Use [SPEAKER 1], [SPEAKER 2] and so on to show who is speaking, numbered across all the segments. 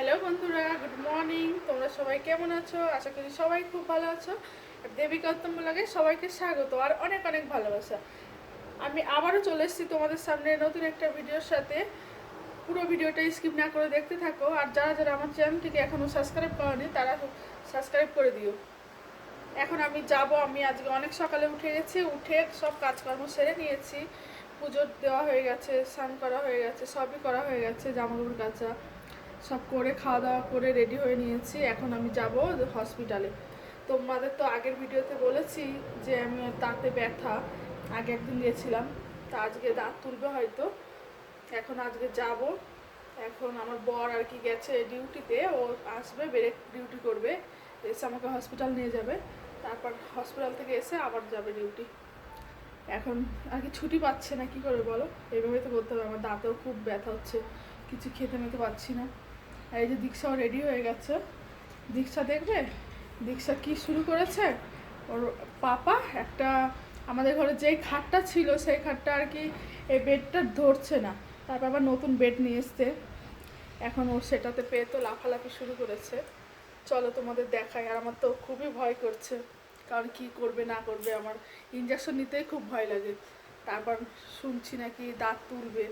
[SPEAKER 1] Hello বন্ধুরা good morning তোমরা সবাই কেমন আছো? আশা করি সবাই খুব ভালো আছো। দেবিকা উত্তম লাগে সবাইকে স্বাগত আর অনেক অনেক ভালোবাসা। আমি আবারও চলে এসেছি তোমাদের সামনে নতুন একটা ভিডিওর সাথে। পুরো ভিডিওটা স্কিপ না করে দেখতে থাকো। আর যারা যারা আমার চ্যানেলটিকে এখনও সাবস্ক্রাইব করেনি, তারা সাবস্ক্রাইব করে দিও। এখন আমি যাব, আমি আজকে অনেক সকালে উঠে গেছি, উঠে সব কাজকর্ম সেরে নিয়েছি। পুজোর দেওয়া হয়ে গেছে, স্নান করা হয়ে গেছে, সবই করা হয়ে গেছে, জামাকাপড় কাচা। সব করে খাওয়া দাওয়া করে রেডি হয়ে নিয়েছি। এখন আমি যাব হসপিটালে তোমাদের তো আগের ভিডিওতে বলেছি যে আমি দাঁতে ব্যথা। আগে একদিন গিয়েছিলাম তা আজকে দাঁত তুলবে হয়তো। এখন আজকে যাব। এখন আমার বর আর কি গেছে ডিউটিতে ও আসবে ব্রেক ডিউটি করবে। এসে আমাকে হসপিটাল নিয়ে যাবে। তারপর হসপিটাল থেকে এসে আবার যাবে ডিউটি এখন আর কি ছুটি পাচ্ছে না, কি করে বলো? এইভাবে তো বলতে হবে, আমার দাঁতেও খুব ব্যথা হচ্ছে। কিছু খেতে মেতে পাচ্ছি না। এই যে দীক্ষাও রেডি হয়ে গেছে। দীক্ষা দেখবে? দীক্ষা কি শুরু করেছে? ওর পাপা একটা, আমাদের ঘরে যেই খাটটা ছিল, সেই খাটটা আর কি এই বেডটা ধরছে না। তারপর আবার নতুন বেড নিয়ে এসছে। এখন ও সেটাতে পেয়ে তো লাফালাফি শুরু করেছে। চলো তোমাদের দেখাই। আর আমার তো খুবই ভয় করছে। কারণ কি করবে, না করবে, আমার ইঞ্জেকশন নিতেই খুব ভয় লাগে। তারপর শুনছি নাকি দাঁত তুলবে।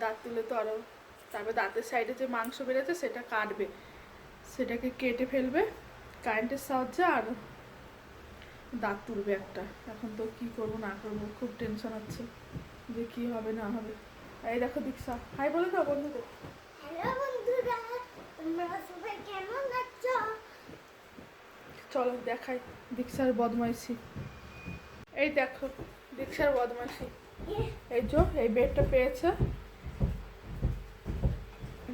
[SPEAKER 1] দাঁত তুলে তো আরও তারপর দাঁতের সাইডে যে মাংস বেরোচ্ছে সেটা কাটবে। সেটাকে কেটে ফেলবে কারেন্টের সাহায্যে আর দাঁত তুলবে একটা। এখন তো কি করব না করব খুব টেনশন হচ্ছে যে কি হবে না হবে। এই দেখো দীক্ষা। হাই বলে দাও বন্ধুদের।
[SPEAKER 2] হ্যালো বন্ধুরা তোমরা সবাই কেমন আছো?
[SPEAKER 1] চলো দেখাই দীক্ষার বদমাইশি। এই দেখো দীক্ষার বদমাইশি। এই যে এই বেডটা পেয়েছে।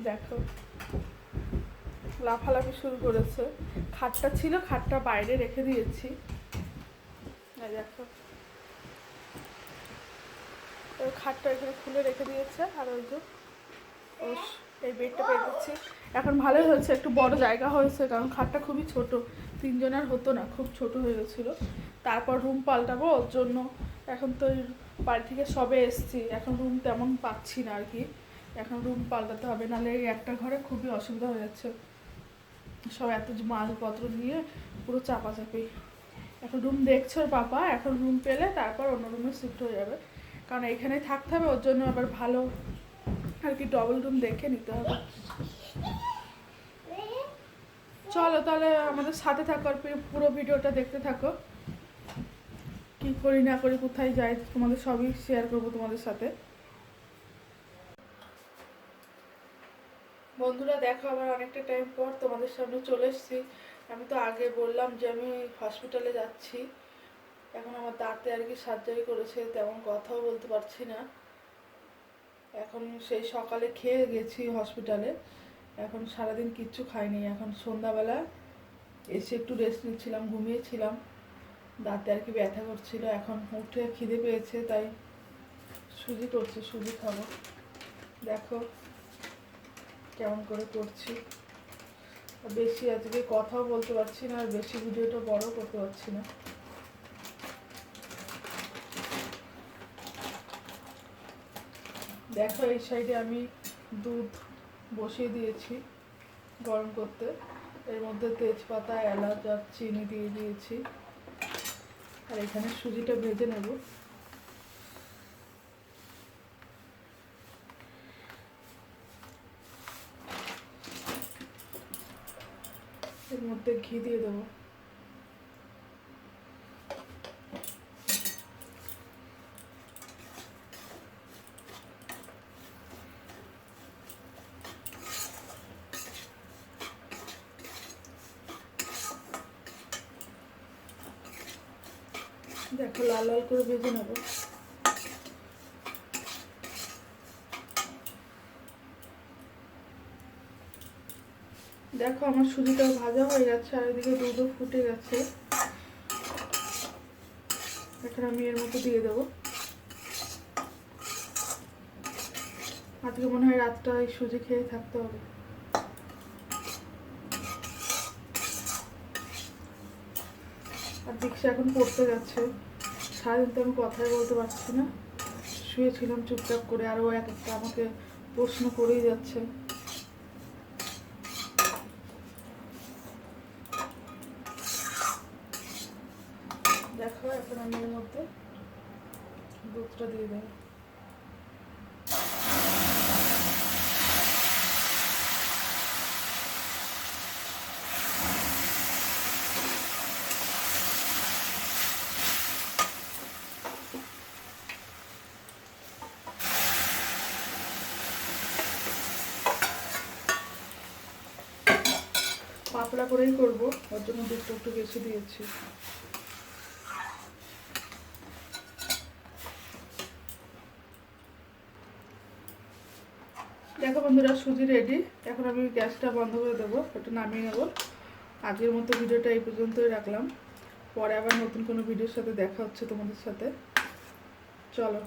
[SPEAKER 1] দেখো। লাফালাফি শুরু করেছে। খাটটা ছিল, খাটটা বাইরে রেখে দিয়েছি। দেখো। ওই খাটটা এখানে খুলে রেখে দিয়েছে, আর ওই যে এই বেডটা পেয়ে দিচ্ছি। এখন ভালোই হয়েছে, একটু বড় জায়গা হয়েছে, কারণ খাটটা খুবই ছোট। তিনজনের হতো না, খুব ছোট হয়ে গেছিল। তারপর রুম পাল্টাবো, ওর জন্য এখন তো বাড়ি থেকে সবে এসছি, এখন রুম তেমন পাচ্ছি না আর কি। এখন রুম পাল্টাতে হবে, নাহলে এই একটা ঘরে খুবই অসুবিধা হয়ে যাচ্ছে। সব এত মালপত্র নিয়ে পুরো চাপাচাপি। এখন রুম দেখছে পাপা, এখন রুম পেলে তারপর অন্য রুমে শিফট হয়ে যাবে। কারণ এখানে থাকতে হবে, ওর জন্য আবার ভালো আর কি ডবল রুম দেখে নিতে হবে। চলো তাহলে আমাদের সাথে থাকো আর পুরো ভিডিওটা দেখতে থাকো। কি করি না করি, কোথায় যাই, তোমাদের সবই শেয়ার করব তোমাদের সাথে। বন্ধুরা, দেখো, আবার অনেকটা টাইম পর তোমাদের সামনে চলে এসেছি। আমি তো আগে বললাম যে আমি হসপিটালে যাচ্ছি। এখন আমার দাঁতে আর কি সার্জারি করেছে, তেমন কথাও বলতে পারছি না। এখন সেই সকালে খেয়ে গেছি হসপিটালে এখন সারাদিন কিচ্ছু খাইনি। এখন সন্ধ্যাবেলা এসে একটু রেস্ট নিচ্ছিলাম, ঘুমিয়েছিলাম। দাঁতে আর কি ব্যথা করছিল। এখন উঠে খিদে পেয়েছে, তাই সুজি করছি, সুজি খাব। দেখো কেমন করে করছি। বেশি আজকে কথাও বলতে পারছি না, আর বেশি ভিডিওটা বড় করতে পারছি না। দেখো, এই সাইডে আমি দুধ বসিয়ে দিয়েছি গরম করতে। এর মধ্যে তেজপাতা, এলাচ আর চিনি দিয়ে দিয়েছি। আর এখানে সুজিটা ভেজে নেব। এর মধ্যে ঘি দিয়ে দেবো। দেখো লাল লাল করে ভেজে নেব। দেখো আমার সুজিটা ভাজা হয়ে যাচ্ছে আর এদিকে দুধও ফুটে গেছে এখন আমি এর মতো দিয়ে দেবো। আজকে মনে হয় রাতটা এই সুজি খেয়ে থাকতে হবে। আর দীক্ষা এখন পড়তে যাচ্ছে। সারাদিন তো আমি কথাই বলতে পারছি না। শুয়েছিলাম চুপচাপ করে, আর ও এক একটা আমাকে প্রশ্ন করেই যাচ্ছে। পোস্তটা দিয়ে দেবো পাতলা করেই করব ওর জন্য দুধটা একটু বেশি দিয়েছি। দেখো বন্ধুরা, সুজি রেডি এখন আমি গ্যাসটা বন্ধ করে দেবো একটু নামিয়ে নেব। আজকের মতো ভিডিওটা এই পর্যন্তই রাখলাম। পরে আবার নতুন কোনো ভিডিওর সাথে দেখা হচ্ছে তোমাদের সাথে। চলো।